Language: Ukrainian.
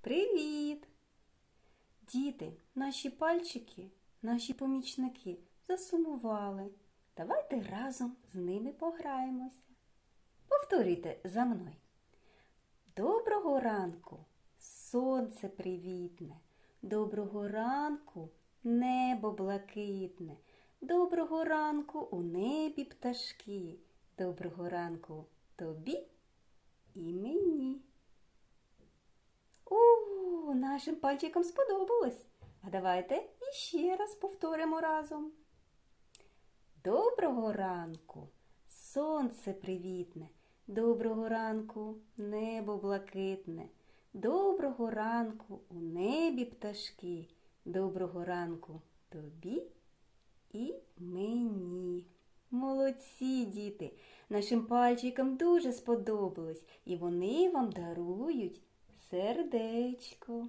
Привіт! Діти, наші пальчики, наші помічники засумували. Давайте разом з ними пограємося. Повторюйте за мною. Доброго ранку, сонце привітне. Доброго ранку, небо блакитне. Доброго ранку у небі пташки. Доброго ранку тобі і мені. У, нашим пальчикам сподобалось. А давайте іще раз повторимо разом. Доброго ранку, сонце привітне, доброго ранку, небо блакитне, доброго ранку у небі пташки, доброго ранку тобі і мені. Молодці, діти! Нашим пальчикам дуже сподобалось, і вони вам дарують сердечко.